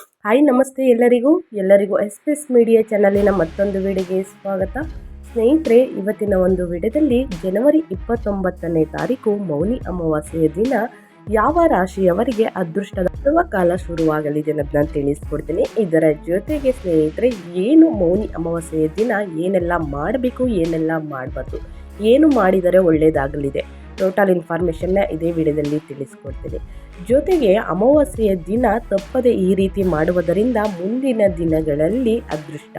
Hi ನಮಸ್ತೆ ಎಲ್ಲರಿಗೂ. ಎಲ್ಲರಿಗೂ ಎಸ್ ಎಸ್ ಮೀಡಿಯಾ ಚಾನಲಿನ ಮತ್ತೊಂದು ವಿಡಿಯೋಗೆ ಸ್ವಾಗತ. ಸ್ನೇಹಿತರೆ, ಇವತ್ತಿನ ಒಂದು ವಿಡಿಯೋದಲ್ಲಿ ಜನವರಿ ಇಪ್ಪತ್ತೊಂಬತ್ತನೇ ತಾರೀಕು ಮೌನಿ ಅಮಾವಾಸ್ಯೆಯ ದಿನ. ಯಾವ ರಾಶಿಯವರಿಗೆ ಅದೃಷ್ಟದ ಕಾಲ ಶುರುವಾಗಲಿದೆ ಅನ್ನೋದನ್ನ ತಿಳಿಸ್ಕೊಡ್ತೀನಿ. ಇದರ ಜೊತೆಗೆ ಸ್ನೇಹಿತರೆ, ಏನು ಮೌನಿ ಅಮಾವಾಸ್ಯೆಯ ದಿನ? ಏನೆಲ್ಲ ಮಾಡಬೇಕು? ಏನೆಲ್ಲ ಮಾಡಬಾರ್ದು? ಏನು ಮಾಡಿದರೆ ಒಳ್ಳೆಯದಾಗಲಿದೆ ಟೋಟಲ್ ಇನ್ಫಾರ್ಮೇಷನ್ನ ಇದೇ ವಿಡಿಯೋದಲ್ಲಿ ತಿಳಿಸ್ಕೊಡ್ತೀನಿ. ಜೊತೆಗೆ ಅಮಾವಾಸ್ಯೆಯ ದಿನ ತಪ್ಪದೆ ಈ ರೀತಿ ಮಾಡುವುದರಿಂದ ಮುಂದಿನ ದಿನಗಳಲ್ಲಿ ಅದೃಷ್ಟ,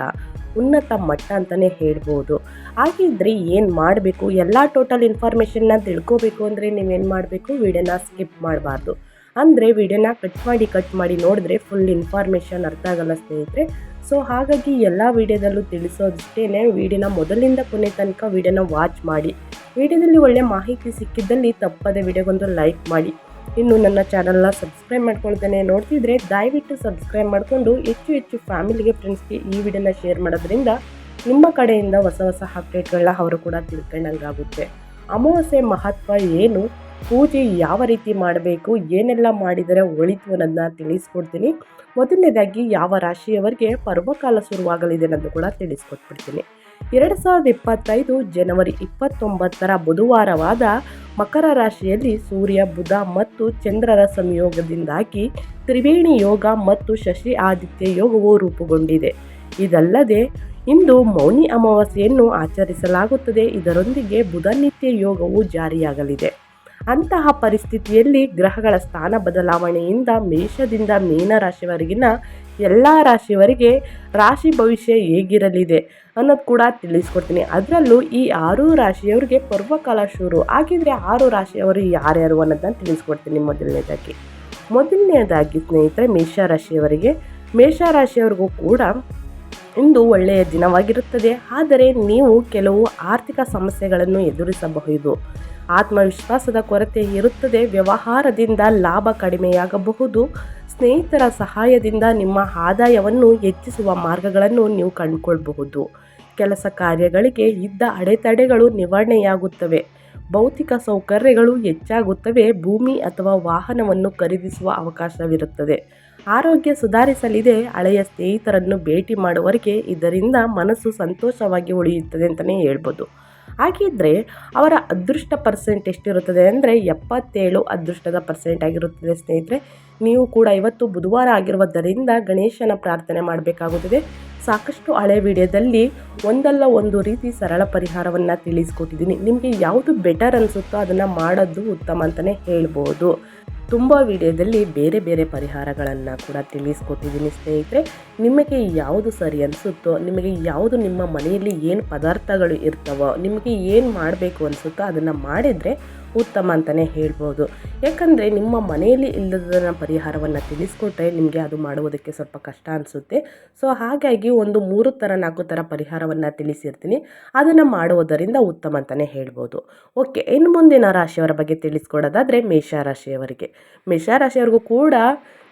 ಉನ್ನತ ಮಟ್ಟ ಅಂತಲೇ ಹೇಳ್ಬೋದು. ಹಾಗಿದ್ರೆ ಏನು ಮಾಡಬೇಕು? ಎಲ್ಲ ಟೋಟಲ್ ಇನ್ಫಾರ್ಮೇಷನ್ನ ತಿಳ್ಕೋಬೇಕು ಅಂದರೆ ನೀವೇನು ಮಾಡಬೇಕು? ವಿಡಿಯೋನ ಸ್ಕಿಪ್ ಮಾಡಬಾರ್ದು. ಅಂದರೆ ವಿಡಿಯೋನ ಕಟ್ ಮಾಡಿ ಕಟ್ ಮಾಡಿ ನೋಡಿದ್ರೆ ಫುಲ್ ಇನ್ಫಾರ್ಮೇಷನ್ ಅರ್ಥ ಆಗಲ್ಲ ಸ್ನೇಹಿತರೆ. ಸೊ ಹಾಗಾಗಿ ಎಲ್ಲ ವಿಡಿಯೋದಲ್ಲೂ ತಿಳಿಸೋದಷ್ಟೇ ವಿಡಿಯೋನ ಮೊದಲಿಂದ ಕೊನೆ ತನಕ ವಿಡಿಯೋನ ವಾಚ್ ಮಾಡಿ. ವಿಡಿಯೋದಲ್ಲಿ ಒಳ್ಳೆ ಮಾಹಿತಿ ಸಿಕ್ಕಿದ್ದಲ್ಲಿ ತಪ್ಪದೆ ವಿಡಿಯೋಗೊಂದು ಲೈಕ್ ಮಾಡಿ. ಇನ್ನು ನನ್ನ ಚಾನಲ್ನ ಸಬ್ಸ್ಕ್ರೈಬ್ ಮಾಡ್ಕೊಳ್ತಾನೆ. ನೋಡ್ತಿದ್ರೆ ದಯವಿಟ್ಟು ಸಬ್ಸ್ಕ್ರೈಬ್ ಮಾಡಿಕೊಂಡು ಹೆಚ್ಚು ಹೆಚ್ಚು ಫ್ಯಾಮಿಲಿಗೆ ಫ್ರೆಂಡ್ಸ್ಗೆ ಈ ವಿಡಿಯೋನ ಶೇರ್ ಮಾಡೋದ್ರಿಂದ ನಿಮ್ಮ ಕಡೆಯಿಂದ ಹೊಸ ಹೊಸ ಅಪ್ಡೇಟ್ಗಳನ್ನ ಅವರು ಕೂಡ ತಿಳ್ಕೊಂಡಂಗಾಗುತ್ತೆ. ಅಮಾವಾಸ್ಯೆ ಮಹತ್ವ ಏನು? ಪೂಜೆ ಯಾವ ರೀತಿ ಮಾಡಬೇಕು, ಏನೆಲ್ಲ ಮಾಡಿದರೆ ಒಳಿತು ಅನ್ನೋದನ್ನ ತಿಳಿಸ್ಕೊಡ್ತೀನಿ. ಮೊದಲನೇದಾಗಿ ಯಾವ ರಾಶಿಯವರಿಗೆ ಪರ್ವಕಾಲ ಶುರುವಾಗಲಿದೆ ಅನ್ನೋದು ಕೂಡ ತಿಳಿಸ್ಕೊಟ್ಬಿಡ್ತೀನಿ. ಎರಡು ಸಾವಿರದ ಇಪ್ಪತ್ತೈದು ಜನವರಿ ಇಪ್ಪತ್ತೊಂಬತ್ತರ ಬುಧವಾರವಾದ ಮಕರ ರಾಶಿಯಲ್ಲಿ ಸೂರ್ಯ, ಬುಧ ಮತ್ತು ಚಂದ್ರರ ಸಂಯೋಗದಿಂದಾಗಿ ತ್ರಿವೇಣಿ ಯೋಗ ಮತ್ತು ಶಶಿ ಆದಿತ್ಯ ಯೋಗವು ರೂಪುಗೊಂಡಿದೆ. ಇದಲ್ಲದೆ ಇಂದು ಮೌನಿ ಅಮಾವಾಸ್ಯೆಯನ್ನು ಆಚರಿಸಲಾಗುತ್ತದೆ. ಇದರೊಂದಿಗೆ ಬುಧನಿತ್ಯ ಯೋಗವು ಜಾರಿಯಾಗಲಿದೆ. ಅಂತಹ ಪರಿಸ್ಥಿತಿಯಲ್ಲಿ ಗ್ರಹಗಳ ಸ್ಥಾನ ಬದಲಾವಣೆಯಿಂದ ಮೇಷದಿಂದ ಮೀನ ರಾಶಿವರೆಗಿನ ಎಲ್ಲ ರಾಶಿಯವರಿಗೆ ರಾಶಿ ಭವಿಷ್ಯ ಹೇಗಿರಲಿದೆ ಅನ್ನೋದು ಕೂಡ ತಿಳಿಸ್ಕೊಡ್ತೀನಿ. ಅದರಲ್ಲೂ ಈ ಆರು ರಾಶಿಯವರಿಗೆ ಪರ್ವಕಾಲ ಶುರು. ಆಗಿದ್ರೆ ಆರು ರಾಶಿಯವರು ಯಾರ್ಯಾರು ಅನ್ನೋದನ್ನ ತಿಳಿಸ್ಕೊಡ್ತೀನಿ ಮೊದಲನೇದಾಗಿ. ಮೊದಲನೇದಾಗಿ ಸ್ನೇಹಿತರೆ ಮೇಷರಾಶಿಯವರಿಗೆ ಮೇಷರಾಶಿಯವರಿಗೂ ಕೂಡ ಇಂದು ಒಳ್ಳೆಯ ದಿನವಾಗಿರುತ್ತದೆ. ಆದರೆ ನೀವು ಕೆಲವು ಆರ್ಥಿಕ ಸಮಸ್ಯೆಗಳನ್ನು ಎದುರಿಸಬಹುದು. ಆತ್ಮವಿಶ್ವಾಸದ ಕೊರತೆ ಇರುತ್ತದೆ. ವ್ಯವಹಾರದಿಂದ ಲಾಭ ಕಡಿಮೆಯಾಗಬಹುದು. ಸ್ನೇಹಿತರ ಸಹಾಯದಿಂದ ನಿಮ್ಮ ಆದಾಯವನ್ನು ಹೆಚ್ಚಿಸುವ ಮಾರ್ಗಗಳನ್ನು ನೀವು ಕಂಡುಕೊಳ್ಬಹುದು. ಕೆಲಸ ಕಾರ್ಯಗಳಿಗೆ ಇದ್ದ ಅಡೆತಡೆಗಳು ನಿವಾರಣೆಯಾಗುತ್ತವೆ. ಭೌತಿಕ ಸೌಕರ್ಯಗಳು ಹೆಚ್ಚಾಗುತ್ತವೆ. ಭೂಮಿ ಅಥವಾ ವಾಹನವನ್ನು ಖರೀದಿಸುವ ಅವಕಾಶವಿರುತ್ತದೆ. ಆರೋಗ್ಯ ಸುಧಾರಿಸಲಿದೆ. ಹಳೆಯ ಸ್ನೇಹಿತರನ್ನು ಭೇಟಿ ಮಾಡುವವರೆಗೆ ಇದರಿಂದ ಮನಸ್ಸು ಸಂತೋಷವಾಗಿ ಉಳಿಯುತ್ತದೆ ಅಂತಲೇ ಹೇಳ್ಬೋದು. ಹಾಗಿದ್ದರೆ ಅವರ ಅದೃಷ್ಟ ಪರ್ಸೆಂಟ್ ಎಷ್ಟಿರುತ್ತದೆ ಅಂದರೆ ಎಪ್ಪತ್ತೇಳು ಅದೃಷ್ಟದ ಪರ್ಸೆಂಟ್ ಆಗಿರುತ್ತದೆ ಸ್ನೇಹಿತರೆ. ನೀವು ಕೂಡ ಇವತ್ತು ಬುಧವಾರ ಆಗಿರುವುದರಿಂದ ಗಣೇಶನ ಪ್ರಾರ್ಥನೆ ಮಾಡಬೇಕಾಗುತ್ತದೆ. ಸಾಕಷ್ಟು ಹಳೆ ವಿಡಿಯೋದಲ್ಲಿ ಒಂದಲ್ಲ ಒಂದು ರೀತಿ ಸರಳ ಪರಿಹಾರವನ್ನು ತಿಳಿಸ್ಕೊಟ್ಟಿದ್ದೀನಿ. ನಿಮಗೆ ಯಾವುದು ಬೆಟರ್ ಅನಿಸುತ್ತೋ ಅದನ್ನು ಮಾಡೋದು ಉತ್ತಮ ಅಂತಲೇ ಹೇಳ್ಬೋದು. ತುಂಬ ವಿಡಿಯೋದಲ್ಲಿ ಬೇರೆ ಬೇರೆ ಪರಿಹಾರಗಳನ್ನು ಕೂಡ ತಿಳಿಸ್ಕೊಟ್ಟಿದ್ದೀನಿ ಸ್ನೇಹಿತರೆ. ನಿಮಗೆ ಯಾವುದು ಸರಿ ಅನಿಸುತ್ತೋ, ನಿಮಗೆ ಯಾವುದು ನಿಮ್ಮ ಮನೆಯಲ್ಲಿ ಏನು ಪದಾರ್ಥಗಳು ಇರ್ತವೋ, ನಿಮಗೆ ಏನು ಮಾಡಬೇಕು ಅನಿಸುತ್ತೋ ಅದನ್ನು ಮಾಡಿದರೆ ಉತ್ತಮ ಅಂತಲೇ ಹೇಳ್ಬೋದು. ಯಾಕಂದರೆ ನಿಮ್ಮ ಮನೆಯಲ್ಲಿ ಇಲ್ಲದ ಪರಿಹಾರವನ್ನು ತಿಳಿಸ್ಕೊಟ್ರೆ ನಿಮಗೆ ಅದು ಮಾಡುವುದಕ್ಕೆ ಸ್ವಲ್ಪ ಕಷ್ಟ ಅನಿಸುತ್ತೆ. ಸೊ ಹಾಗಾಗಿ ಒಂದು ಮೂರು ಥರ ನಾಲ್ಕು ಥರ ಪರಿಹಾರವನ್ನು ತಿಳಿಸಿರ್ತೀನಿ. ಅದನ್ನು ಮಾಡುವುದರಿಂದ ಉತ್ತಮ ಅಂತಲೇ ಹೇಳ್ಬೋದು. ಓಕೆ, ಇನ್ನು ಮುಂದಿನ ರಾಶಿಯವರ ಬಗ್ಗೆ ತಿಳಿಸ್ಕೊಡೋದಾದರೆ ಮೇಷರಾಶಿಯವರಿಗೆ ಮೇಷರಾಶಿಯವರಿಗೂ ಕೂಡ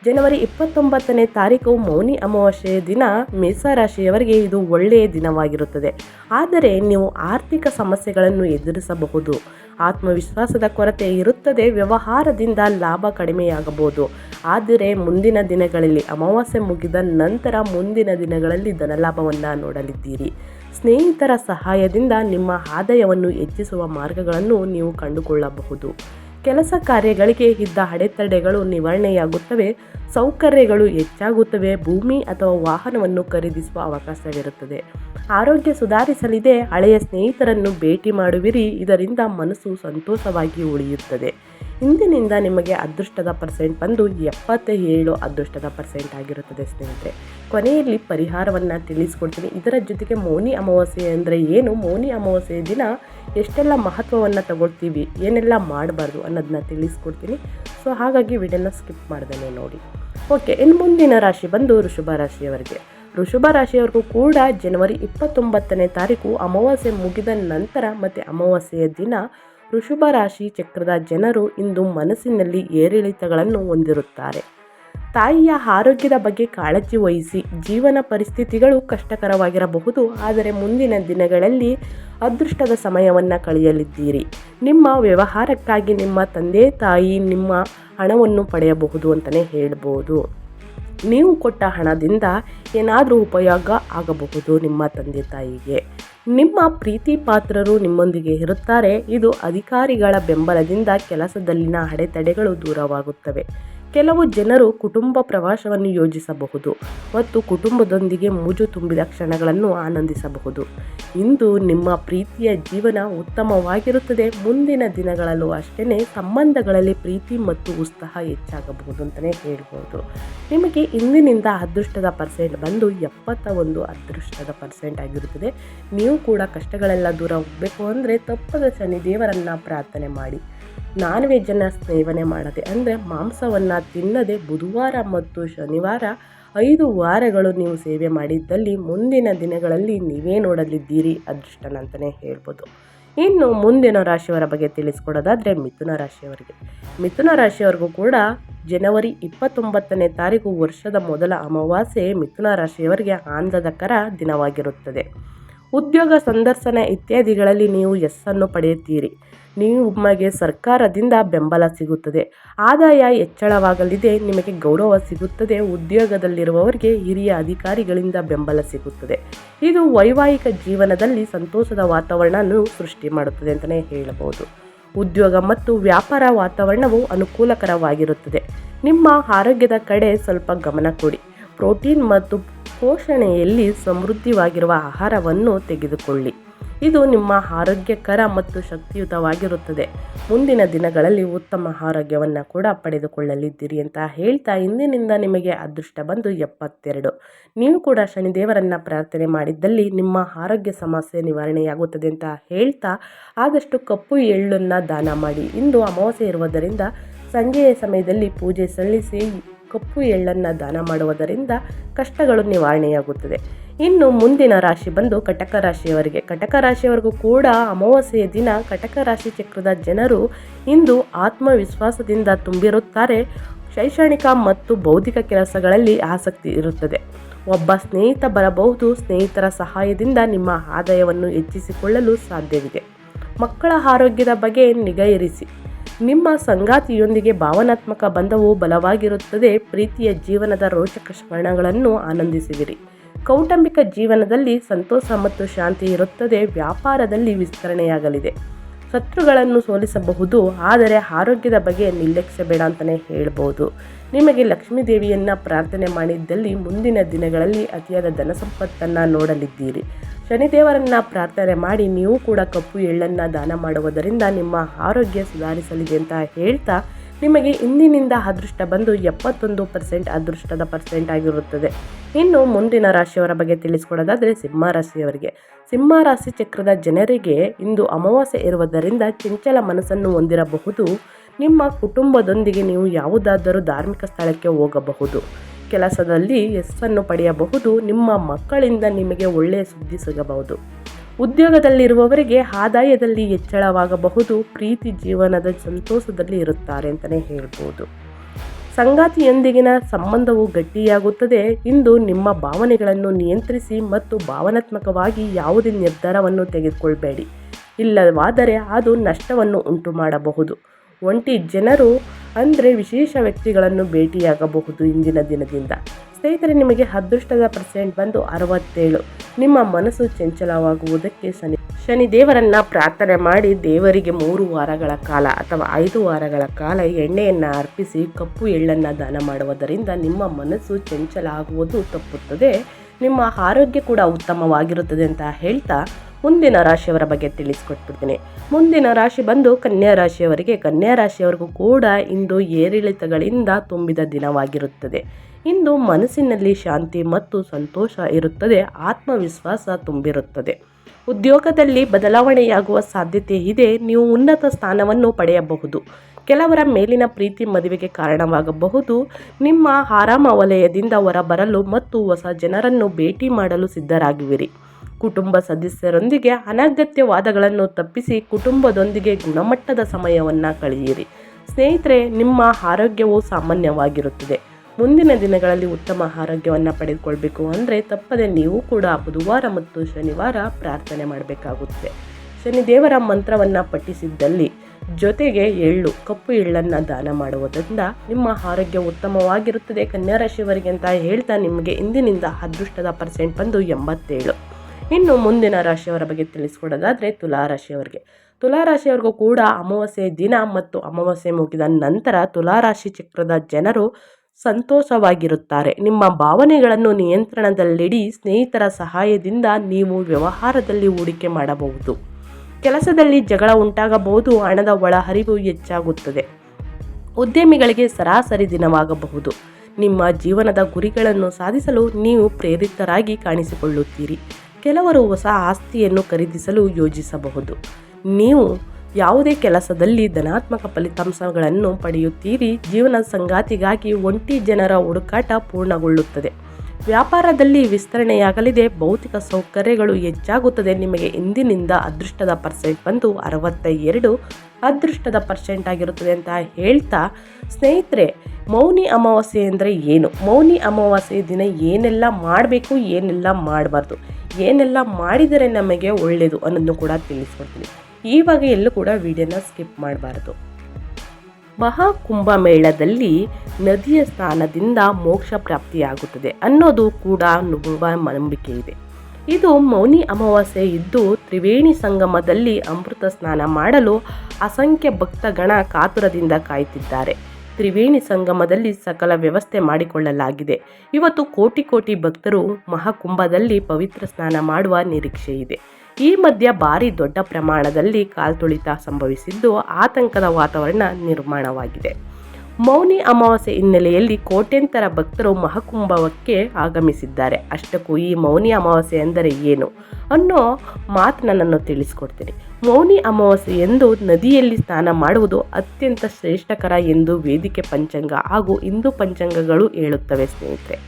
ಜನವರಿ ಇಪ್ಪತ್ತೊಂಬತ್ತನೇ ತಾರೀಕು ಮೌನಿ ಅಮಾವಾಸ್ಯೆಯ ದಿನ ಮೇಷರಾಶಿಯವರಿಗೆ ಇದು ಒಳ್ಳೆಯ ದಿನವಾಗಿರುತ್ತದೆ. ಆದರೆ ನೀವು ಆರ್ಥಿಕ ಸಮಸ್ಯೆಗಳನ್ನು ಎದುರಿಸಬಹುದು. ಆತ್ಮವಿಶ್ವಾಸದ ಕೊರತೆ ಇರುತ್ತದೆ, ವ್ಯವಹಾರದಿಂದ ಲಾಭ ಕಡಿಮೆಯಾಗಬಹುದು. ಆದರೆ ಮುಂದಿನ ದಿನಗಳಲ್ಲಿ ಅಮಾವಾಸ್ಯೆ ಮುಗಿದ ನಂತರ ಮುಂದಿನ ದಿನಗಳಲ್ಲಿ ಧನಲಾಭವನ್ನು ನೋಡಲಿದ್ದೀರಿ. ಸ್ನೇಹಿತರ ಸಹಾಯದಿಂದ ನಿಮ್ಮ ಆದಾಯವನ್ನು ಹೆಚ್ಚಿಸುವ ಮಾರ್ಗಗಳನ್ನು ನೀವು ಕಂಡುಕೊಳ್ಳಬಹುದು. ಕೆಲಸ ಕಾರ್ಯಗಳಿಗೆ ಇದ್ದ ಅಡೆತಡೆಗಳು ನಿವಾರಣೆಯಾಗುತ್ತವೆ, ಸೌಕರ್ಯಗಳು ಹೆಚ್ಚಾಗುತ್ತವೆ, ಭೂಮಿ ಅಥವಾ ವಾಹನವನ್ನು ಖರೀದಿಸುವ ಅವಕಾಶವಿರುತ್ತದೆ. ಆರೋಗ್ಯ ಸುಧಾರಿಸಲಿದೆ, ಹಳೆಯ ಸ್ನೇಹಿತರನ್ನು ಭೇಟಿ ಮಾಡುವಿರಿ, ಇದರಿಂದ ಮನಸ್ಸು ಸಂತೋಷವಾಗಿ ಉಳಿಯುತ್ತದೆ. ಇಂದಿನಿಂದ ನಿಮಗೆ ಅದೃಷ್ಟದ ಪರ್ಸೆಂಟ್ ಬಂದು ಎಪ್ಪತ್ತ ಏಳು ಅದೃಷ್ಟದ ಪರ್ಸೆಂಟ್ ಆಗಿರುತ್ತದೆ ಸ್ನೇಹಿತರೆ. ಕೊನೆಯಲ್ಲಿ ಪರಿಹಾರವನ್ನು ತಿಳಿಸ್ಕೊಡ್ತೀನಿ. ಇದರ ಜೊತೆಗೆ ಮೌನಿ ಅಮಾವಾಸ್ಯೆ ಅಂದರೆ ಏನು? ಮೌನಿ ಅಮಾವಾಸ್ಯೆ ದಿನ ಎಷ್ಟೆಲ್ಲ ಮಹತ್ವವನ್ನು ತಗೊಳ್ತೀವಿ, ಏನೆಲ್ಲ ಮಾಡಬಾರ್ದು ಅನ್ನೋದನ್ನ ತಿಳಿಸ್ಕೊಡ್ತೀನಿ. ಸೊ ಹಾಗಾಗಿ ವಿಡಿಯೋನ ಸ್ಕಿಪ್ ಮಾಡ್ದೇನೆ ನೋಡಿ. ಓಕೆ ಇನ್ನು ಮುಂದಿನ ರಾಶಿ ಬಂದು ಋಷಭ ರಾಶಿಯವರಿಗೆ. ಋಷಭ ರಾಶಿಯವರಿಗೂ ಕೂಡ ಜನವರಿ ಇಪ್ಪತ್ತೊಂಬತ್ತನೇ ತಾರೀಕು ಅಮಾವಾಸ್ಯೆ ಮುಗಿದ ನಂತರ ಮತ್ತು ಅಮಾವಾಸ್ಯೆಯ ದಿನ ಋಷಭ ರಾಶಿ ಚಕ್ರದ ಜನರು ಇಂದು ಮನಸ್ಸಿನಲ್ಲಿ ಏರಿಳಿತಗಳನ್ನು ಹೊಂದಿರುತ್ತಾರೆ. ತಾಯಿಯ ಆರೋಗ್ಯದ ಬಗ್ಗೆ ಕಾಳಜಿ ವಹಿಸಿ ಜೀವನ ಪರಿಸ್ಥಿತಿಗಳು ಕಷ್ಟಕರವಾಗಿರಬಹುದು. ಆದರೆ ಮುಂದಿನ ದಿನಗಳಲ್ಲಿ ಅದೃಷ್ಟದ ಸಮಯವನ್ನು ಕಳೆಯಲಿದ್ದೀರಿ. ನಿಮ್ಮ ವ್ಯವಹಾರಕ್ಕಾಗಿ ನಿಮ್ಮ ತಂದೆ, ತಾಯಿ ನಿಮ್ಮ ಹಣವನ್ನು ಪಡೆಯಬಹುದು ಅಂತಲೇ ಹೇಳ್ಬೋದು. ನೀವು ಕೊಟ್ಟ ಹಣದಿಂದ ಏನಾದರೂ ಉಪಯೋಗ ಆಗಬಹುದು ನಿಮ್ಮ ತಂದೆ, ತಾಯಿಗೆ. ನಿಮ್ಮ ಪ್ರೀತಿ ಪಾತ್ರರು ನಿಮ್ಮೊಂದಿಗೆ ಇರುತ್ತಾರೆ. ಇದು ಅಧಿಕಾರಿಗಳ ಬೆಂಬಲದಿಂದ ಕೆಲಸದಲ್ಲಿನ ಅಡೆತಡೆಗಳು ದೂರವಾಗುತ್ತವೆ. ಕೆಲವು ಜನರು ಕುಟುಂಬ ಪ್ರವಾಸವನ್ನು ಯೋಜಿಸಬಹುದು ಮತ್ತು ಕುಟುಂಬದೊಂದಿಗೆ ಮೂಜು ತುಂಬಿದ ಕ್ಷಣಗಳನ್ನು ಆನಂದಿಸಬಹುದು. ಇಂದು ನಿಮ್ಮ ಪ್ರೀತಿಯ ಜೀವನ ಉತ್ತಮವಾಗಿರುತ್ತದೆ. ಮುಂದಿನ ದಿನಗಳಲ್ಲೂ ಅಷ್ಟೇ ಸಂಬಂಧಗಳಲ್ಲಿ ಪ್ರೀತಿ ಮತ್ತು ಉತ್ಸಾಹ ಹೆಚ್ಚಾಗಬಹುದು ಅಂತಲೇ ಹೇಳ್ಬೋದು. ನಿಮಗೆ ಇಂದಿನಿಂದ ಅದೃಷ್ಟದ ಪರ್ಸೆಂಟ್ ಬಂದು ಎಪ್ಪತ್ತ ಒಂದು ಅದೃಷ್ಟದ ಪರ್ಸೆಂಟ್ ಆಗಿರುತ್ತದೆ. ನೀವು ಕೂಡ ಕಷ್ಟಗಳೆಲ್ಲ ದೂರ ಹೋಗಬೇಕು ಅಂದರೆ ತಪ್ಪದ ಶನಿ ದೇವರನ್ನು ಪ್ರಾರ್ಥನೆ ಮಾಡಿ. ನಾನ್ ವೆಜ್ಜನ್ನು ಸೇವನೆ ಮಾಡದೆ, ಅಂದರೆ ಮಾಂಸವನ್ನು ತಿನ್ನದೆ ಬುಧವಾರ ಮತ್ತು ಶನಿವಾರ ಐದು ವಾರಗಳು ನೀವು ಸೇವೆ ಮಾಡಿದ್ದಲ್ಲಿ ಮುಂದಿನ ದಿನಗಳಲ್ಲಿ ನೀವೇ ನೋಡಲಿದ್ದೀರಿ ಅದೃಷ್ಟನಂತಲೇ ಹೇಳ್ಬೋದು. ಇನ್ನು ಮುಂದಿನ ರಾಶಿಯವರ ಬಗ್ಗೆ ತಿಳಿಸ್ಕೊಡೋದಾದರೆ ಮಿಥುನ ರಾಶಿಯವರಿಗೆ. ಮಿಥುನ ರಾಶಿಯವರಿಗೂ ಕೂಡ ಜನವರಿ ಇಪ್ಪತ್ತೊಂಬತ್ತನೇ ತಾರೀಕು ವರ್ಷದ ಮೊದಲ ಅಮಾವಾಸ್ಯೆ ಮಿಥುನ ರಾಶಿಯವರಿಗೆ ಆನಂದಕರ ದಿನವಾಗಿರುತ್ತದೆ. ಉದ್ಯೋಗ ಸಂದರ್ಶನ ಇತ್ಯಾದಿಗಳಲ್ಲಿ ನೀವು ಯಸ್ಸನ್ನು ಪಡೆಯುತ್ತೀರಿ. ನಿಮಗೆ ಸರ್ಕಾರದಿಂದ ಬೆಂಬಲ ಸಿಗುತ್ತದೆ. ಆದಾಯ ಹೆಚ್ಚಳವಾಗಲಿದೆ, ನಿಮಗೆ ಗೌರವ ಸಿಗುತ್ತದೆ, ಉದ್ಯೋಗದಲ್ಲಿರುವವರಿಗೆ ಹಿರಿಯ ಅಧಿಕಾರಿಗಳಿಂದ ಬೆಂಬಲ ಸಿಗುತ್ತದೆ. ಇದು ವೈವಾಹಿಕ ಜೀವನದಲ್ಲಿ ಸಂತೋಷದ ವಾತಾವರಣವನ್ನು ಸೃಷ್ಟಿ ಮಾಡುತ್ತದೆ ಅಂತಲೇ ಹೇಳಬಹುದು. ಉದ್ಯೋಗ ಮತ್ತು ವ್ಯಾಪಾರ ವಾತಾವರಣವು ಅನುಕೂಲಕರವಾಗಿರುತ್ತದೆ. ನಿಮ್ಮ ಆರೋಗ್ಯದ ಕಡೆ ಸ್ವಲ್ಪ ಗಮನ ಕೊಡಿ. ಪ್ರೋಟೀನ್ ಮತ್ತು ಪೋಷಣೆಯಲ್ಲಿ ಸಮೃದ್ಧವಾಗಿರುವ ಆಹಾರವನ್ನು ತೆಗೆದುಕೊಳ್ಳಿ. ಇದು ನಿಮ್ಮ ಆರೋಗ್ಯಕರ ಮತ್ತು ಶಕ್ತಿಯುತವಾಗಿರುತ್ತದೆ. ಮುಂದಿನ ದಿನಗಳಲ್ಲಿ ಉತ್ತಮ ಆರೋಗ್ಯವನ್ನು ಕೂಡ ಪಡೆದುಕೊಳ್ಳಲಿದ್ದೀರಿ ಅಂತ ಹೇಳ್ತಾ ಇಂದಿನಿಂದ ನಿಮಗೆ ಅದೃಷ್ಟ ಬಂದು ಎಪ್ಪತ್ತೆರಡು. ನೀವು ಕೂಡ ಶನಿದೇವರನ್ನು ಪ್ರಾರ್ಥನೆ ಮಾಡಿದ್ದಲ್ಲಿ ನಿಮ್ಮ ಆರೋಗ್ಯ ಸಮಸ್ಯೆ ನಿವಾರಣೆಯಾಗುತ್ತದೆ ಅಂತ ಹೇಳ್ತಾ ಆದಷ್ಟು ಕಪ್ಪು ಎಳ್ಳನ್ನು ದಾನ ಮಾಡಿ. ಇಂದು ಅಮಾವಾಸ್ಯೆ ಇರುವುದರಿಂದ ಸಂಜೆಯ ಸಮಯದಲ್ಲಿ ಪೂಜೆ ಸಲ್ಲಿಸಿ ಕಪ್ಪು ಎಳ್ಳನ್ನು ದಾನ ಮಾಡುವುದರಿಂದ ಕಷ್ಟಗಳು ನಿವಾರಣೆಯಾಗುತ್ತದೆ. ಇನ್ನು ಮುಂದಿನ ರಾಶಿ ಬಂದು ಕಟಕ ರಾಶಿಯವರಿಗೆ. ಕಟಕ ರಾಶಿಯವರೆಗೂ ಕೂಡ ಅಮಾವಾಸ್ಯೆಯ ದಿನ ಕಟಕ ರಾಶಿ ಚಕ್ರದ ಜನರು ಇಂದು ಆತ್ಮವಿಶ್ವಾಸದಿಂದ ತುಂಬಿರುತ್ತಾರೆ. ಶೈಕ್ಷಣಿಕ ಮತ್ತು ಬೌದ್ಧಿಕ ಕೆಲಸಗಳಲ್ಲಿ ಆಸಕ್ತಿ ಇರುತ್ತದೆ. ಒಬ್ಬ ಸ್ನೇಹಿತ ಬರಬಹುದು. ಸ್ನೇಹಿತರ ಸಹಾಯದಿಂದ ನಿಮ್ಮ ಆದಾಯವನ್ನು ಹೆಚ್ಚಿಸಿಕೊಳ್ಳಲು ಸಾಧ್ಯವಿದೆ. ಮಕ್ಕಳ ಆರೋಗ್ಯದ ಬಗ್ಗೆ ನಿಗಾ ಇರಿಸಿ. ನಿಮ್ಮ ಸಂಗಾತಿಯೊಂದಿಗೆ ಭಾವನಾತ್ಮಕ ಬಂಧವು ಬಲವಾಗಿರುತ್ತದೆ. ಪ್ರೀತಿಯ ಜೀವನದ ರೋಚಕ ಸ್ಮರಣಗಳನ್ನು ಆನಂದಿಸುವಿರಿ ಕೌಟುಂಬಿಕ ಜೀವನದಲ್ಲಿ ಸಂತೋಷ ಮತ್ತು ಶಾಂತಿ ಇರುತ್ತದೆ. ವ್ಯಾಪಾರದಲ್ಲಿ ವಿಸ್ತರಣೆಯಾಗಲಿದೆ. ಶತ್ರುಗಳನ್ನು ಸೋಲಿಸಬಹುದು, ಆದರೆ ಆರೋಗ್ಯದ ಬಗ್ಗೆ ನಿರ್ಲಕ್ಷ್ಯ ಬೇಡ ಅಂತಲೇ ಹೇಳ್ಬೋದು. ನಿಮಗೆ ಲಕ್ಷ್ಮೀ ದೇವಿಯನ್ನು ಪ್ರಾರ್ಥನೆ ಮಾಡಿದ್ದಲ್ಲಿ ಮುಂದಿನ ದಿನಗಳಲ್ಲಿ ಅತಿಯಾದ ಧನ ಸಂಪತ್ತನ್ನು ನೋಡಲಿದ್ದೀರಿ. ಶನಿದೇವರನ್ನು ಪ್ರಾರ್ಥನೆ ಮಾಡಿ ನೀವು ಕೂಡ ಕಪ್ಪು ಎಳ್ಳನ್ನು ದಾನ ಮಾಡುವುದರಿಂದ ನಿಮ್ಮ ಆರೋಗ್ಯ ಸುಧಾರಿಸಲಿದೆ ಅಂತ ಹೇಳ್ತಾ ನಿಮಗೆ ಇಂದಿನಿಂದ ಅದೃಷ್ಟ ಬಂದು ಎಪ್ಪತ್ತೊಂದು ಪರ್ಸೆಂಟ್ ಅದೃಷ್ಟದ ಪರ್ಸೆಂಟ್ ಆಗಿರುತ್ತದೆ. ಇನ್ನು ಮುಂದಿನ ರಾಶಿಯವರ ಬಗ್ಗೆ ತಿಳಿಸ್ಕೊಡೋದಾದರೆ ಸಿಂಹ ರಾಶಿಯವರಿಗೆ. ಸಿಂಹ ರಾಶಿ ಚಕ್ರದ ಜನರಿಗೆ ಇಂದು ಅಮಾವಾಸ್ಯೆ ಇರುವುದರಿಂದ ಚಂಚಲ ಮನಸ್ಸನ್ನು ಹೊಂದಿರಬಹುದು. ನಿಮ್ಮ ಕುಟುಂಬದೊಂದಿಗೆ ನೀವು ಯಾವುದಾದರೂ ಧಾರ್ಮಿಕ ಸ್ಥಳಕ್ಕೆ ಹೋಗಬಹುದು. ಕೆಲಸದಲ್ಲಿ ಯಶಸ್ಸನ್ನು ಪಡೆಯಬಹುದು. ನಿಮ್ಮ ಮಕ್ಕಳಿಂದ ನಿಮಗೆ ಒಳ್ಳೆಯ ಸುದ್ದಿ ಸಿಗಬಹುದು. ಉದ್ಯೋಗದಲ್ಲಿರುವವರಿಗೆ ಆದಾಯದಲ್ಲಿ ಹೆಚ್ಚಳವಾಗಬಹುದು, ಪ್ರೀತಿ ಜೀವನದ ಸಂತೋಷದಲ್ಲಿ ಇರುತ್ತಾರೆ ಅಂತಲೇ ಹೇಳ್ಬೋದು. ಸಂಗಾತಿಯೊಂದಿಗಿನ ಸಂಬಂಧವು ಗಟ್ಟಿಯಾಗುತ್ತದೆ. ಇಂದು ನಿಮ್ಮ ಭಾವನೆಗಳನ್ನು ನಿಯಂತ್ರಿಸಿ ಮತ್ತು ಭಾವನಾತ್ಮಕವಾಗಿ ಯಾವುದೇ ನಿರ್ಧಾರವನ್ನು ತೆಗೆದುಕೊಳ್ಬೇಡಿ. ಇಲ್ಲವಾದರೆ ಅದು ನಷ್ಟವನ್ನು ಉಂಟು ಮಾಡಬಹುದು ಒಂಟಿ ಜನರು ಅಂದರೆ ವಿಶೇಷ ವ್ಯಕ್ತಿಗಳನ್ನು ಭೇಟಿಯಾಗಬಹುದು ಇಂದಿನ ದಿನದಿಂದ. ಸ್ನೇಹಿತರೆ, ನಿಮಗೆ ಅದೃಷ್ಟದ ಪರ್ಸೆಂಟ್ ಬಂದು ಅರವತ್ತೇಳು. ನಿಮ್ಮ ಮನಸ್ಸು ಚಂಚಲವಾಗುವುದಕ್ಕೆ ಶನಿ ಶನಿ ದೇವರನ್ನ ಪ್ರಾರ್ಥನೆ ಮಾಡಿ ದೇವರಿಗೆ ಮೂರು ವಾರಗಳ ಕಾಲ ಅಥವಾ ಐದು ವಾರಗಳ ಕಾಲ ಎಣ್ಣೆಯನ್ನು ಅರ್ಪಿಸಿ, ಕಪ್ಪು ಎಳ್ಳನ್ನು ದಾನ ಮಾಡುವುದರಿಂದ ನಿಮ್ಮ ಮನಸ್ಸು ಚಂಚಲ ಆಗುವುದು ತಪ್ಪುತ್ತದೆ. ನಿಮ್ಮ ಆರೋಗ್ಯ ಕೂಡ ಉತ್ತಮವಾಗಿರುತ್ತದೆ ಅಂತ ಹೇಳ್ತಾ ಮುಂದಿನ ರಾಶಿಯವರ ಬಗ್ಗೆ ತಿಳಿಸ್ಕೊಟ್ಬಿಡ್ತೀನಿ. ಮುಂದಿನ ರಾಶಿ ಬಂದು ಕನ್ಯಾ ರಾಶಿಯವರಿಗೆ, ಕನ್ಯಾ ರಾಶಿಯವರಿಗೂ ಕೂಡ ಇಂದು ಏರಿಳಿತಗಳಿಂದ ತುಂಬಿದ ದಿನವಾಗಿರುತ್ತದೆ. ಇಂದು ಮನಸ್ಸಿನಲ್ಲಿ ಶಾಂತಿ ಮತ್ತು ಸಂತೋಷ ಇರುತ್ತದೆ, ಆತ್ಮವಿಶ್ವಾಸ ತುಂಬಿರುತ್ತದೆ. ಉದ್ಯೋಗದಲ್ಲಿ ಬದಲಾವಣೆಯಾಗುವ ಸಾಧ್ಯತೆ ಇದೆ, ನೀವು ಉನ್ನತ ಸ್ಥಾನವನ್ನು ಪಡೆಯಬಹುದು. ಕೆಲವರ ಮೇಲಿನ ಪ್ರೀತಿ ಮದುವೆಗೆ ಕಾರಣವಾಗಬಹುದು. ನಿಮ್ಮ ಆರಾಮ ವಲಯದಿಂದ ಹೊರಬರಲು ಮತ್ತು ಹೊಸ ಜನರನ್ನು ಭೇಟಿ ಮಾಡಲು ಸಿದ್ಧರಾಗುವಿರಿ. ಕುಟುಂಬ ಸದಸ್ಯರೊಂದಿಗೆ ಅನಗತ್ಯ ವಾದಗಳನ್ನು ತಪ್ಪಿಸಿ ಕುಟುಂಬದೊಂದಿಗೆ ಗುಣಮಟ್ಟದ ಸಮಯವನ್ನು ಕಳೆಯಿರಿ. ಸ್ನೇಹಿತರೆ, ನಿಮ್ಮ ಆರೋಗ್ಯವು ಸಾಮಾನ್ಯವಾಗಿರುತ್ತದೆ. ಮುಂದಿನ ದಿನಗಳಲ್ಲಿ ಉತ್ತಮ ಆರೋಗ್ಯವನ್ನು ಪಡೆದುಕೊಳ್ಬೇಕು ಅಂದರೆ ತಪ್ಪದೆ ನೀವು ಕೂಡ ಬುಧವಾರ ಮತ್ತು ಶನಿವಾರ ಪ್ರಾರ್ಥನೆ ಮಾಡಬೇಕಾಗುತ್ತದೆ ಶನಿದೇವರ ಮಂತ್ರವನ್ನು ಪಠಿಸಿದ್ದಲ್ಲಿ ಜೊತೆಗೆ ಎಳ್ಳು, ಕಪ್ಪು ಎಳ್ಳನ್ನು ದಾನ ಮಾಡುವುದರಿಂದ ನಿಮ್ಮ ಆರೋಗ್ಯ ಉತ್ತಮವಾಗಿರುತ್ತದೆ. ಕನ್ಯಾ ರಾಶಿಯವರಿಗೆ ಅಂತ ಹೇಳ್ತಾ ನಿಮಗೆ ಇಂದಿನಿಂದ ಅದೃಷ್ಟದ ಪರ್ಸೆಂಟ್ ಬಂದು ಎಂಬತ್ತೇಳು. ಇನ್ನು ಮುಂದಿನ ರಾಶಿಯವರ ಬಗ್ಗೆ ತಿಳಿಸ್ಕೊಡೋದಾದರೆ ತುಲಾ ರಾಶಿಯವರಿಗೆ. ತುಲಾ ರಾಶಿಯವರಿಗೂ ಕೂಡ ಅಮಾವಾಸ್ಯೆ ದಿನ ಮತ್ತು ಅಮಾವಾಸ್ಯೆ ಮುಗಿದ ನಂತರ ತುಲಾರಾಶಿ ಚಕ್ರದ ಜನರು ಸಂತೋಷವಾಗಿರುತ್ತಾರೆ. ನಿಮ್ಮ ಭಾವನೆಗಳನ್ನು ನಿಯಂತ್ರಣದಲ್ಲಿಡಿ ಸ್ನೇಹಿತರ ಸಹಾಯದಿಂದ ನೀವು ವ್ಯವಹಾರದಲ್ಲಿ ಹೂಡಿಕೆ ಮಾಡಬಹುದು. ಕೆಲಸದಲ್ಲಿ ಜಗಳ ಉಂಟಾಗಬಹುದು, ಹಣದ ಒಳಹರಿವು ಹೆಚ್ಚಾಗುತ್ತದೆ. ಉದ್ಯಮಿಗಳಿಗೆ ಸರಾಸರಿ ದಿನವಾಗಬಹುದು. ನಿಮ್ಮ ಜೀವನದ ಗುರಿಗಳನ್ನು ಸಾಧಿಸಲು ನೀವು ಪ್ರೇರಿತರಾಗಿ ಕಾಣಿಸಿಕೊಳ್ಳುತ್ತೀರಿ. ಕೆಲವರು ಹೊಸ ಆಸ್ತಿಯನ್ನು ಖರೀದಿಸಲು ಯೋಜಿಸಬಹುದು. ನೀವು ಯಾವುದೇ ಕೆಲಸದಲ್ಲಿ ಧನಾತ್ಮಕ ಫಲಿತಾಂಶಗಳನ್ನು ಪಡೆಯುತ್ತೀರಿ. ಜೀವನ ಸಂಗಾತಿಗಾಗಿ ಒಂಟಿ ಜನರ ಹುಡುಕಾಟ ಪೂರ್ಣಗೊಳ್ಳುತ್ತದೆ. ವ್ಯಾಪಾರದಲ್ಲಿ ವಿಸ್ತರಣೆಯಾಗಲಿದೆ. ಭೌತಿಕ ಸೌಕರ್ಯಗಳು ಹೆಚ್ಚಾಗುತ್ತದೆ. ನಿಮಗೆ ಇಂದಿನಿಂದ ಅದೃಷ್ಟದ ಪರ್ಸೆಂಟ್ ಬಂದು ಅರವತ್ತ ಎರಡು ಅದೃಷ್ಟದ ಪರ್ಸೆಂಟ್ ಆಗಿರುತ್ತದೆ ಅಂತ ಹೇಳ್ತಾ, ಸ್ನೇಹಿತರೆ, ಮೌನಿ ಅಮಾವಾಸ್ಯೆ ಅಂದರೆ ಏನು? ಮೌನಿ ಅಮಾವಾಸ್ಯೆ ದಿನ ಏನೆಲ್ಲ ಮಾಡಬೇಕು, ಏನೆಲ್ಲ ಮಾಡಬಾರ್ದು? ಏನೆಲ್ಲ ಮಾಡಿದರೆ ನಮಗೆ ಒಳ್ಳೆಯದು ಅನ್ನೋದನ್ನು ಕೂಡ ತಿಳಿಸ್ಕೊಡ್ತೀನಿ. ಈವಾಗ ಎಲ್ಲೂ ಕೂಡ ವಿಡಿಯೋನ ಸ್ಕಿಪ್ ಮಾಡಬಾರ್ದು. ಮಹಾಕುಂಭಮೇಳದಲ್ಲಿ ನದಿಯ ಸ್ನಾನದಿಂದ ಮೋಕ್ಷ ಪ್ರಾಪ್ತಿಯಾಗುತ್ತದೆ ಅನ್ನೋದು ಕೂಡ ತುಂಬ ನಂಬಿಕೆ ಇದೆ. ಇದು ಮೌನಿ ಅಮಾವಾಸ್ಯೆ ಇದ್ದು ತ್ರಿವೇಣಿ ಸಂಗಮದಲ್ಲಿ ಅಮೃತ ಸ್ನಾನ ಮಾಡಲು ಅಸಂಖ್ಯ ಭಕ್ತಗಣ ಕಾತುರದಿಂದ ಕಾಯುತ್ತಿದ್ದಾರೆ ತ್ರಿವೇಣಿ ಸಂಗಮದಲ್ಲಿ ಸಕಲ ವ್ಯವಸ್ಥೆ ಮಾಡಿಕೊಳ್ಳಲಾಗಿದೆ. ಇವತ್ತು ಕೋಟಿ ಕೋಟಿ ಭಕ್ತರು ಮಹಾಕುಂಭದಲ್ಲಿ ಪವಿತ್ರ ಸ್ನಾನ ಮಾಡುವ ನಿರೀಕ್ಷೆ ಇದೆ. ಈ ಮಧ್ಯ ಭಾರಿ ದೊಡ್ಡ ಪ್ರಮಾಣದಲ್ಲಿ ಕಾಲ್ತುಳಿತ ಸಂಭವಿಸಿದ್ದು ಆತಂಕದ ವಾತಾವರಣ ನಿರ್ಮಾಣವಾಗಿದೆ. ಮೌನಿ ಅಮಾವಾಸ್ಯೆ ಹಿನ್ನೆಲೆಯಲ್ಲಿ ಕೋಟ್ಯಂತರ ಭಕ್ತರು ಮಹಾಕುಂಭವಕ್ಕೆ ಆಗಮಿಸಿದ್ದಾರೆ. ಅಷ್ಟಕ್ಕೂ ಈ ಮೌನಿ ಅಮಾವಾಸ್ಯೆ ಎಂದರೆ ಏನು ಅನ್ನೋ ಮಾತು ನನ್ನನ್ನು ತಿಳಿಸ್ಕೊಡ್ತೀನಿ. ಮೌನಿ ಅಮಾವಾಸ್ಯೆ ಎಂದು ನದಿಯಲ್ಲಿ ಸ್ನಾನ ಮಾಡುವುದು ಅತ್ಯಂತ ಶ್ರೇಷ್ಠಕರ ಎಂದು ವೇದಿಕೆ ಪಂಚಾಂಗ ಹಾಗೂ ಹಿಂದೂ ಪಂಚಾಂಗಗಳು ಹೇಳುತ್ತವೆ ಸ್ನೇಹಿತರೆ.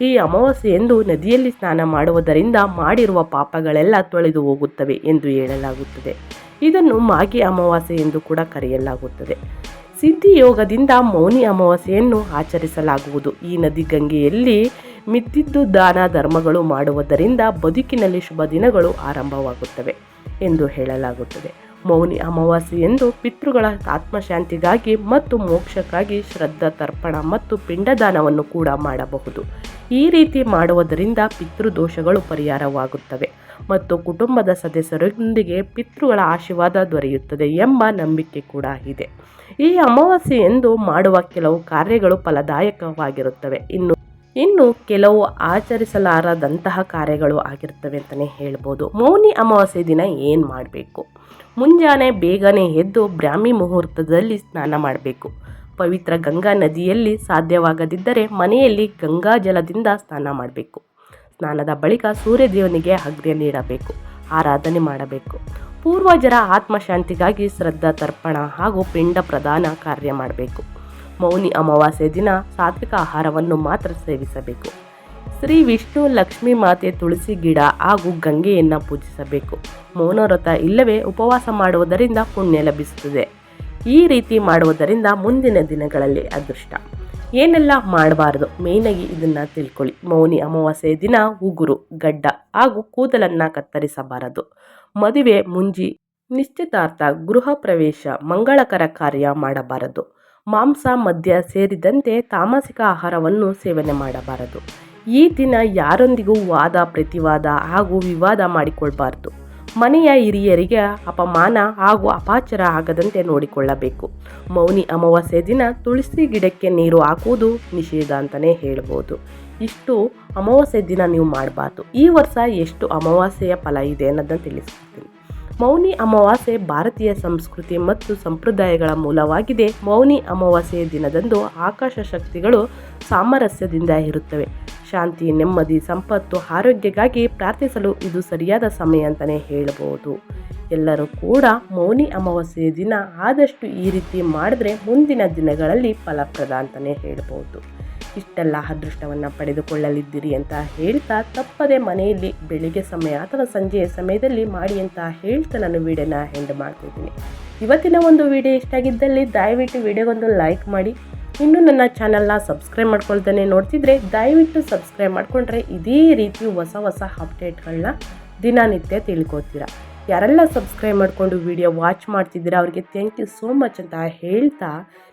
ಈ ಅಮಾವಾಸ್ಯೆಯಂದು ನದಿಯಲ್ಲಿ ಸ್ನಾನ ಮಾಡುವುದರಿಂದ ಮಾಡಿರುವ ಪಾಪಗಳೆಲ್ಲ ತೊಳೆದು ಹೋಗುತ್ತವೆ ಎಂದು ಹೇಳಲಾಗುತ್ತದೆ. ಇದನ್ನು ಮಾಗಿ ಅಮಾವಾಸ್ಯೆ ಎಂದು ಕೂಡ ಕರೆಯಲಾಗುತ್ತದೆ. ಸಿದ್ಧಿಯೋಗದಿಂದ ಮೌನಿ ಅಮಾವಾಸ್ಯೆಯನ್ನು ಆಚರಿಸಲಾಗುವುದು. ಈ ನದಿ ಗಂಗೆಯಲ್ಲಿ ಮಿತ್ತಿದ್ದು ದಾನ ಧರ್ಮಗಳು ಮಾಡುವುದರಿಂದ ಬದುಕಿನಲ್ಲಿ ಶುಭ ದಿನಗಳು ಆರಂಭವಾಗುತ್ತವೆ ಎಂದು ಹೇಳಲಾಗುತ್ತದೆ. ಮೌನಿ ಅಮಾವಾಸ್ಯೆ ಎಂದು ಪಿತೃಗಳ ಆತ್ಮಶಾಂತಿಗಾಗಿ ಮತ್ತು ಮೋಕ್ಷಕ್ಕಾಗಿ ಶ್ರದ್ಧಾ ತರ್ಪಣ ಮತ್ತು ಪಿಂಡದಾನವನ್ನು ಕೂಡ ಮಾಡಬಹುದು. ಈ ರೀತಿ ಮಾಡುವುದರಿಂದ ಪಿತೃದೋಷಗಳು ಪರಿಹಾರವಾಗುತ್ತವೆ ಮತ್ತು ಕುಟುಂಬದ ಸದಸ್ಯರೊಂದಿಗೆ ಪಿತೃಗಳ ಆಶೀರ್ವಾದ ದೊರೆಯುತ್ತದೆ ಎಂಬ ನಂಬಿಕೆ ಕೂಡ ಇದೆ. ಈ ಅಮಾವಾಸ್ಯೆಯೆಂದು ಮಾಡುವ ಕೆಲವು ಕಾರ್ಯಗಳು ಫಲದಾಯಕವಾಗಿರುತ್ತವೆ. ಇನ್ನು ಇನ್ನು ಕೆಲವು ಆಚರಿಸಲಾರದಂತಹ ಕಾರ್ಯಗಳು ಆಗಿರ್ತವೆ ಅಂತಲೇ ಹೇಳ್ಬೋದು. ಮೌನಿ ಅಮಾವಾಸ್ಯೆ ದಿನ ಏನು ಮಾಡಬೇಕು? ಮುಂಜಾನೆ ಬೇಗನೆ ಎದ್ದು ಬ್ರಾಹ್ಮಿ ಮುಹೂರ್ತದಲ್ಲಿ ಸ್ನಾನ ಮಾಡಬೇಕು. ಪವಿತ್ರ ಗಂಗಾ ನದಿಯಲ್ಲಿ ಸಾಧ್ಯವಾಗದಿದ್ದರೆ ಮನೆಯಲ್ಲಿ ಗಂಗಾ ಜಲದಿಂದ ಸ್ನಾನ ಮಾಡಬೇಕು. ಸ್ನಾನದ ಬಳಿಕ ಸೂರ್ಯದೇವನಿಗೆ ಅಗ್ನಿ ನೀಡಬೇಕು, ಆರಾಧನೆ ಮಾಡಬೇಕು. ಪೂರ್ವಜರ ಆತ್ಮಶಾಂತಿಗಾಗಿ ಶ್ರದ್ಧಾ ತರ್ಪಣ ಹಾಗೂ ಪಿಂಡ ಪ್ರದಾನ ಕಾರ್ಯ ಮಾಡಬೇಕು. ಮೌನಿ ಅಮಾವಾಸ್ಯೆ ದಿನ ಸಾತ್ವಿಕ ಆಹಾರವನ್ನು ಮಾತ್ರ ಸೇವಿಸಬೇಕು. ಶ್ರೀ ವಿಷ್ಣು ಲಕ್ಷ್ಮೀ ಮಾತೆ ತುಳಸಿ ಗಿಡ ಹಾಗೂ ಗಂಗೆಯನ್ನು ಪೂಜಿಸಬೇಕು. ಮೌನವ್ರತ ಇಲ್ಲವೇ ಉಪವಾಸ ಮಾಡುವುದರಿಂದ ಪುಣ್ಯ ಲಭಿಸುತ್ತದೆ. ಈ ರೀತಿ ಮಾಡುವುದರಿಂದ ಮುಂದಿನ ದಿನಗಳಲ್ಲಿ ಅದೃಷ್ಟ. ಏನೆಲ್ಲ ಮಾಡಬಾರದು? ಮೇಯ್ನಾಗಿ ಇದನ್ನು ತಿಳ್ಕೊಳ್ಳಿ. ಮೌನಿ ಅಮಾವಾಸ್ಯೆ ದಿನ ಉಗುರು, ಗಡ್ಡ ಹಾಗೂ ಕೂದಲನ್ನು ಕತ್ತರಿಸಬಾರದು. ಮದುವೆ ಮುಂಜಿ ನಿಶ್ಚಿತಾರ್ಥ ಗೃಹ ಪ್ರವೇಶ ಮಂಗಳಕರ ಕಾರ್ಯ ಮಾಡಬಾರದು. ಮಾಂಸ, ಮದ್ಯ ಸೇರಿದಂತೆ ತಾಮಸಿಕ ಆಹಾರವನ್ನು ಸೇವನೆ ಮಾಡಬಾರದು. ಈ ದಿನ ಯಾರೊಂದಿಗೂ ವಾದ, ಪ್ರತಿವಾದ ಹಾಗೂ ವಿವಾದ ಮಾಡಿಕೊಳ್ಬಾರ್ದು. ಮನೆಯ ಹಿರಿಯರಿಗೆ ಅಪಮಾನ ಹಾಗೂ ಅಪಾಚಾರ ಆಗದಂತೆ ನೋಡಿಕೊಳ್ಳಬೇಕು. ಮೌನಿ ಅಮಾವಾಸ್ಯೆ ದಿನ ತುಳಸಿ ಗಿಡಕ್ಕೆ ನೀರು ಹಾಕುವುದು ನಿಷೇಧ ಅಂತಲೇ ಹೇಳ್ಬೋದು. ಇಷ್ಟು ಅಮಾವಾಸ್ಯೆ ದಿನ ನೀವು ಮಾಡಬಾರ್ದು. ಈ ವರ್ಷ ಎಷ್ಟು ಅಮಾವಾಸ್ಯೆಯ ಫಲ ಇದೆ ಅನ್ನೋದನ್ನು ತಿಳಿಸ್ತೀನಿ ಮೌನಿ ಅಮಾವಾಸ್ಯೆ ಭಾರತೀಯ ಸಂಸ್ಕೃತಿ ಮತ್ತು ಸಂಪ್ರದಾಯಗಳ ಮೂಲವಾಗಿದೆ. ಮೌನಿ ಅಮಾವಾಸ್ಯೆಯ ದಿನದಂದು ಆಕಾಶ ಶಕ್ತಿಗಳು ಸಾಮರಸ್ಯದಿಂದ ಇರುತ್ತವೆ. ಶಾಂತಿ, ನೆಮ್ಮದಿ, ಸಂಪತ್ತು, ಆರೋಗ್ಯಕ್ಕಾಗಿ ಪ್ರಾರ್ಥಿಸಲು ಇದು ಸರಿಯಾದ ಸಮಯ ಅಂತಲೇ ಹೇಳಬಹುದು ಎಲ್ಲರೂ ಕೂಡ ಮೌನಿ ಅಮಾವಾಸ್ಯೆಯ ದಿನ ಆದಷ್ಟು ಈ ರೀತಿ ಮಾಡಿದ್ರೆ ಮುಂದಿನ ದಿನಗಳಲ್ಲಿ ಫಲಪ್ರದ ಅಂತಲೇ ಹೇಳ್ಬೋದು. ಇಷ್ಟೆಲ್ಲ ಅದೃಷ್ಟವನ್ನು ಪಡೆದುಕೊಳ್ಳಲಿದ್ದೀರಿ ಅಂತ ಹೇಳ್ತಾ ತಪ್ಪದೆ ಮನೆಯಲ್ಲಿ ಬೆಳಿಗ್ಗೆ ಸಮಯ ಅಥವಾ ಸಂಜೆಯ ಸಮಯದಲ್ಲಿ ಮಾಡಿ ಅಂತ ಹೇಳ್ತಾ ನಾನು ವಿಡಿಯೋನ ಎಂಡ್ ಮಾಡ್ತಿದ್ದೀನಿ ಇವತ್ತಿನ ಒಂದು ವಿಡಿಯೋ ಇಷ್ಟ ಆಗಿದ್ದಲ್ಲಿ ದಯವಿಟ್ಟು ವಿಡಿಯೋಗೊಂದು ಲೈಕ್ ಮಾಡಿ. ಇನ್ನೂ ನನ್ನ ಚಾನಲ್ನ ಸಬ್ಸ್ಕ್ರೈಬ್ ಮಾಡ್ಕೊಳ್ತಾನೆ ನೋಡ್ತಿದ್ರೆ ದಯವಿಟ್ಟು ಸಬ್ಸ್ಕ್ರೈಬ್ ಮಾಡಿಕೊಂಡ್ರೆ ಇದೇ ರೀತಿ ಹೊಸ ಹೊಸ ಅಪ್ಡೇಟ್ಗಳನ್ನ ದಿನನಿತ್ಯ ತಿಳ್ಕೊತೀರಾ. ಯಾರೆಲ್ಲ ಸಬ್ಸ್ಕ್ರೈಬ್ ಮಾಡಿಕೊಂಡು ವಿಡಿಯೋ ವಾಚ್ ಮಾಡ್ತಿದ್ದೀರಾ, ಅವರಿಗೆ ಥ್ಯಾಂಕ್ ಯು ಸೋ ಮಚ್ ಅಂತ ಹೇಳ್ತಾ